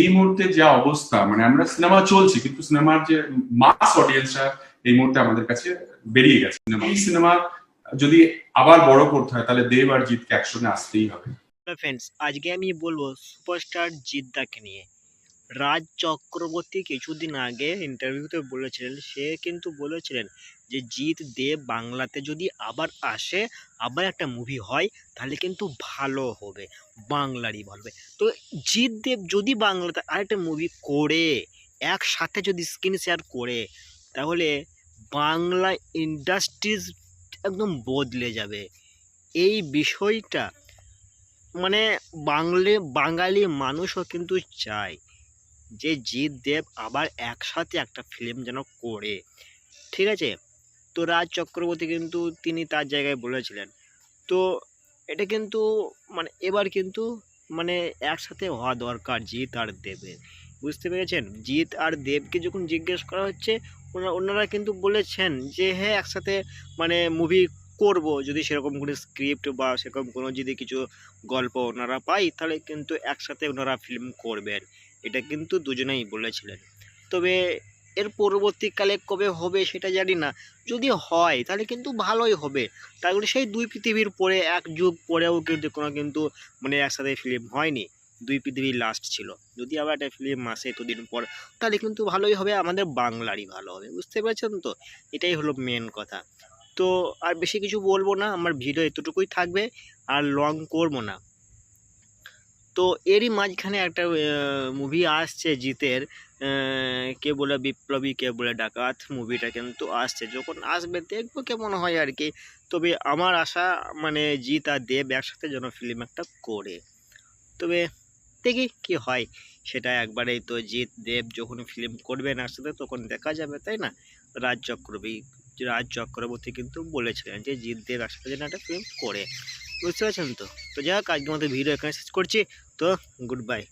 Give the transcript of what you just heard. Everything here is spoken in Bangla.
এই মুহূর্তে যা অবস্থা মানে আমরা সিনেমা চলছে, কিন্তু সিনেমার যে মাস অডিয়েন্সরা এই মুহূর্তে আমাদের কাছে বেরিয়ে গেছে। সিনেমা এই সিনেমা যদি আবার বড় করতে হয়, তাহলে দেব আর জিতকে একসঙ্গে আসতেই হবে। ফ্রেন্ডস আজকে আমি বলব সুপারস্টার জিদ্দাকে নিয়ে। রাজ চক্রবর্তী কিছুদিন আগে ইন্টারভিউতে বলেছিলেন, সে কিন্তু বলেছিলেন যে জিৎ দেব বাংলাতে যদি আবার আসে, আবার একটা মুভি হয়, তাহলে কিন্তু ভালো হবে। বাংলারই ভালো হবে তো জিৎ দেব যদি বাংলাতে আরেকটা মুভি করে, একসাথে যদি স্ক্রিন শেয়ার করে, তাহলে বাংলা ইন্ডাস্ট্রিজ একদম বদলে যাবে। এই বিষয়টা মানে বাংলে, বাঙালি মানুষও কিন্তু চায় যে জিৎ দেব আবার একসাথে একটা ফিল্ম যেন করে। ঠিক আছে? তো রাজ চক্রবর্তী কিন্তু তিনি তার জায়গায় বলেছিলেন। তো এটা কিন্তু মানে এবার কিন্তু মানে একসাথে হওয়া দরকার, জিৎ আর দেবের। বুঝতে পেরেছেন? জিৎ আর দেবকে যখন জিজ্ঞেস করা হচ্ছে ওনারা কিন্তু বলেছেন যে হ্যাঁ একসাথে মানে মুভি করব। যদি সেরকম কোনো স্ক্রিপ্ট বা সেরকম কোনো যদি কিছু গল্প ওনারা পাই, তাহলে কিন্তু একসাথে ওনারা ফিল্ম করবেন। এটা কিন্তু দুজনেই বলেছিলেন। তবে এর পরবর্তীকালে কবে হবে সেটা জানি না। যদি হয়, তাহলে কিন্তু ভালোই হবে। তাহলে সেই দুই পৃথিবীর পরে, এক যুগ পরেও কিন্তু কোনো কিন্তু মানে একসাথে ফিল্ম হয়নি। দুই পৃথিবী লাস্ট ছিল। যদি আবার একটা ফিল্ম আসে এতদিন পর, তাহলে কিন্তু ভালোই হবে, আমাদের বাংলারই ভালো হবে। বুঝতে পেরেছেন তো? এটাই হলো মেন কথা। তো আর বেশি কিছু বলব না, আমার ভিডিও এতটুকুই থাকবে। আর লং করব না। তো এরই মাঝখানে একটা মুভি আসছে জিতের কে বলে বিপ্লবী, কে বলে ডাকাত মুভিটা কিন্তু আসছে। যখন আসবে দেখব কেমন হয় আর কি। তবে আমার আশা মানে জিৎ আর দেব একসাথে যেন ফিল্ম একটা করে। তবে দেখি কি হয়, সেটা একবারেই তো জিৎ, দেব যখন ফিল্ম করবেন একসাথে তখন দেখা যাবে, তাই না? রাজ চক্রবর্তী রাজ চক্রবর্তী কিন্তু বলেছিলেন যে জিৎ, দেব একসাথে যেন একটা ফিল্ম করে। বুঝতে পারছেন তো? তো যাই হোক আমাদের ভিডিও এখানে শেষ করছি। তো গুড বাই